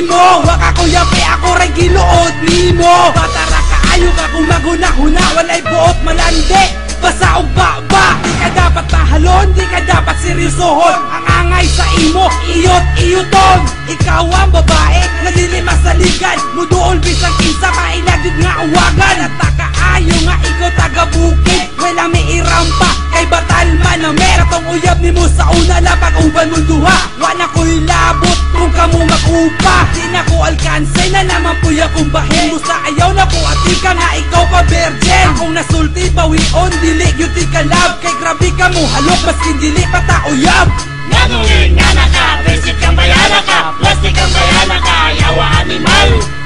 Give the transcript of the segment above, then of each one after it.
nimo Waka ko yapi ako rin ginuod nimo. Batara ka ayo ka kung maguna-huna Walay buot malandi Basa o baba Di ka dapat mahalon, di ka dapat seryosohon. Ang angay sa imo, iyot iyuton Ikaw ang babae, nalilima sa ligan. Muduol bisang kinsa, mailagyod nga uwagan At takaayo nga ikaw taga bukid Wala may irampa, kay batal man na meron Tong uyab ni mo sa una lapag uban mo duha? Wala ko'y labot kung kamo makupa. Di na ko alkanse na naman puya kung bahin sa ayaw na ko at di ka nga ikaw pa virgin. Akong nasulti bawion dili gyud di ka love. Kay grabe ka mo halok maskin dili pa ta uyab Nanungin nga na ka, Visit kang bayana ka? Plastic kang bayana ka, yawa animal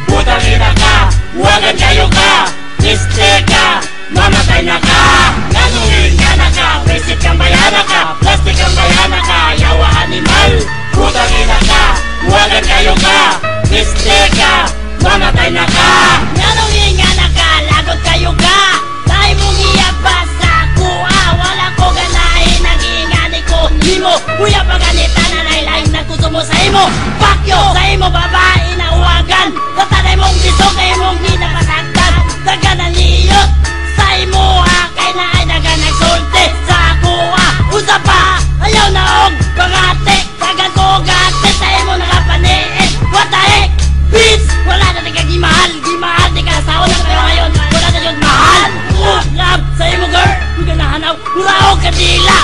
Sa imo babae na uwagan Tatanay mong biso kay mong ginapasagdan Daga na niyot sa imo ha Kay na ay daga nagsulti. Sa kuha Usa pa, ayaw na og pangate Dagan ko gate sa imo nakapaniit. What the heck, bitch? Wala na nagka gimahal, gimahal Di ka sa na pero ngayon. Wala na yun mahal. Oh, love sa imo girl? Huwag ka nahanaw, hurao kadila.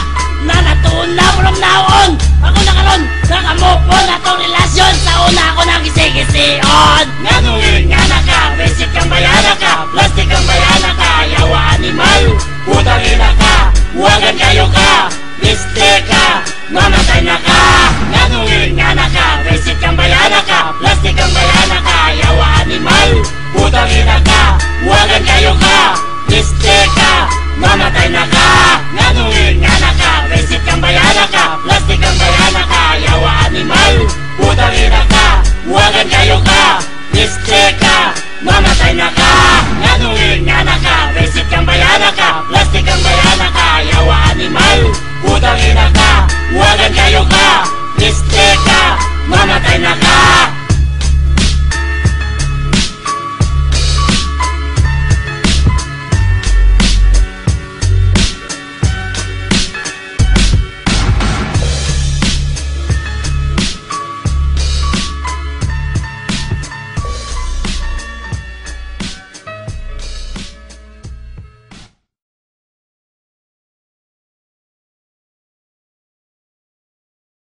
Na natuna from now on Ako na karon, nakamupon na tong relasyon. Sa una ako nagisi-gisi-on Nanungin nga na ka, basic kang bayana ka. Plastic kang bayana ka, yawa animal Putang ina ka, huwagan kayo ka. Liste ka, mamatay na ka. Nanungin nga na ka, basic kang bayana ka. Plastic kang bayana ka, yawa animal Putang ina ka, huwagan kayo ka. Liste ka, mamatay na ka Nanungin nga na ka, basic kang bayana ka Plastic kang bayana ka, yawa animal Putang ina ka, huwagan kayo ka Liste ka, mamatay na ka